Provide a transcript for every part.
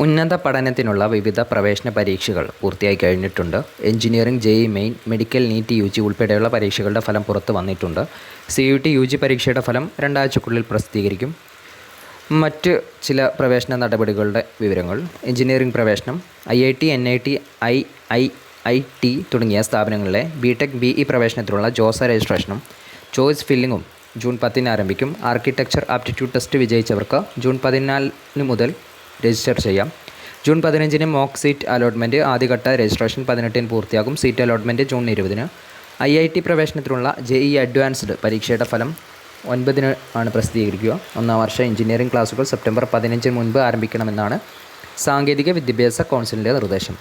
ഉന്നത പഠനത്തിനുള്ള വിവിധ പ്രവേശന പരീക്ഷകൾ പൂർത്തിയായി കഴിഞ്ഞിട്ടുണ്ട്. Engineering JEE main medical NEET U G ഉൾപ്പെടെയുള്ള പരീക്ഷകളുടെ ഫലം പുറത്തു വന്നിട്ടുണ്ട്. C U T U G പരീക്ഷയുടെ ഫലം രണ്ടാഴ്ചക്കുള്ളിൽ പ്രസിദ്ധീകരിക്കും. മറ്റ് ചില പ്രവേശന നടപടികളുടെ വിവരങ്ങൾ. എഞ്ചിനീയറിംഗ് പ്രവേശനം I I T N I T I I I T തുടങ്ങിയ സ്ഥാപനങ്ങളിലെ ബി ടെക് ബി ഇ പ്രവേശനത്തിനുള്ള ജോസ രജിസ്ട്രേഷനും ചോയ്സ് ഫില്ലിങ്ങും ജൂൺ പത്തിന് ആരംഭിക്കും. ആർക്കിടെക്ചർ ആപ്റ്റിറ്റ്യൂഡ് ടെസ്റ്റ് വിജയിച്ചവർക്ക് ജൂൺ പതിനാലിന് മുതൽ രജിസ്റ്റർ ചെയ്യാം. ജൂൺ പതിനഞ്ചിന് മോക്ക് സീറ്റ് അലോട്ട്മെന്റ് ആദ്യഘട്ട രജിസ്ട്രേഷൻ പതിനെട്ടിന് പൂർത്തിയാകും. സീറ്റ് അലോട്ട്മെന്റ് ജൂൺ ഇരുപതിന്. ഐ ഐ ടി പ്രവേശനത്തിനുള്ള ജെ ഇ അഡ്വാൻസ്ഡ് പരീക്ഷയുടെ ഫലം ഒൻപതിന് ആണ് പ്രസിദ്ധീകരിക്കുക. ഒന്നാം വർഷ എഞ്ചിനീയറിംഗ് ക്ലാസുകൾ സെപ്റ്റംബർ പതിനഞ്ചിന് മുൻപ് ആരംഭിക്കണമെന്നാണ് സാങ്കേതിക വിദ്യാഭ്യാസ കൗൺസിലിന്റെ നിർദ്ദേശം.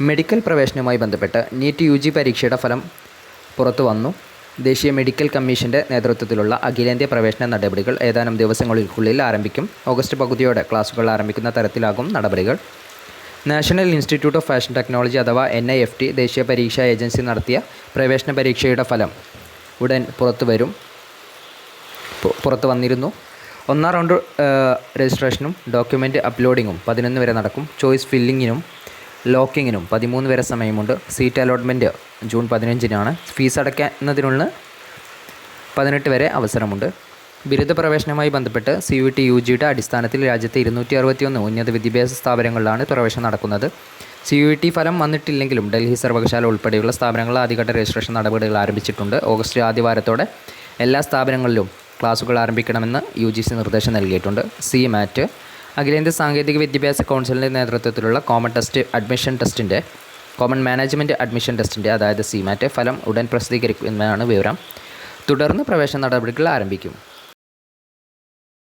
മെഡിക്കൽ പ്രവേശനവുമായി ബന്ധപ്പെട്ട് നീറ്റ് യു പരീക്ഷയുടെ ഫലം പുറത്തു വന്നു. ദേശീയ മെഡിക്കൽ കമ്മീഷന്റെ നേതൃത്വത്തിലുള്ള അഖിലേന്ത്യാ പ്രവേശന നടപടികൾ ഏതാനും ദിവസങ്ങൾക്കുള്ളിൽ ആരംഭിക്കും. ഓഗസ്റ്റ് പകുതിയോടെ ക്ലാസുകൾ ആരംഭിക്കുന്ന തരത്തിലാകും നടപടികൾ. National institute of fashion technology അഥവാ എൻ ഐ എഫ് ടി ദേശീയ പരീക്ഷാ ഏജൻസി നടത്തിയ പ്രവേശന പരീക്ഷയുടെ ഫലം ഉടൻ പുറത്തു വരും. പുറത്തു വന്നിരുന്നു. ഒന്നാം റൗണ്ട് രജിസ്ട്രേഷനും ഡോക്യുമെന്റ് അപ്ലോഡിങ്ങും പതിനൊന്ന് വരെ നടക്കും. ചോയ്സ് ഫില്ലിങ്ങിനും ലോക്കിങ്ങിനും പതിമൂന്ന് വരെ സമയമുണ്ട്. സീറ്റ് അലോട്ട്മെന്റ് ജൂൺ പതിനഞ്ചിനാണ്. ഫീസ് അടയ്ക്കുന്നതിനുള്ള പതിനെട്ട് വരെ അവസരമുണ്ട്. ബിരുദ പ്രവേശനവുമായി ബന്ധപ്പെട്ട് സി യു ടി യു ജിയുടെ അടിസ്ഥാനത്തിൽ രാജ്യത്തെ ഇരുന്നൂറ്റി അറുപത്തിയൊന്ന് ഉന്നത വിദ്യാഭ്യാസ സ്ഥാപനങ്ങളിലാണ് പ്രവേശനം നടക്കുന്നത്. സി യു ടി ഫലം വന്നിട്ടില്ലെങ്കിലും ഡൽഹി സർവകലാശാല ഉൾപ്പെടെയുള്ള സ്ഥാപനങ്ങൾ ആദ്യഘട്ട രജിസ്ട്രേഷൻ നടപടികൾ ആരംഭിച്ചിട്ടുണ്ട്. ഓഗസ്റ്റ് ആദ്യവാരത്തോടെ എല്ലാ സ്ഥാപനങ്ങളിലും ക്ലാസുകൾ ആരംഭിക്കണമെന്ന് യു ജി സി നിർദ്ദേശം നൽകിയിട്ടുണ്ട്. സി മാറ്റ് അഖിലേന്ത്യാ സാങ്കേതിക വിദ്യാഭ്യാസ കൗൺസിലിന്റെ നേതൃത്വത്തിലുള്ള കോമൺ ടെസ്റ്റ് അഡ്മിഷൻ ടെസ്റ്റിന്റെ കോമൺ മാനേജ്മെന്റ് അഡ്മിഷൻ ടെസ്റ്റിന്റെ അതായത് സിമാറ്റ് ഫലം ഉടൻ പ്രസിദ്ധീകരിക്കുമെന്നാണ് വിവരം. തുടർന്ന് പ്രവേശന നടപടികൾ ആരംഭിക്കും.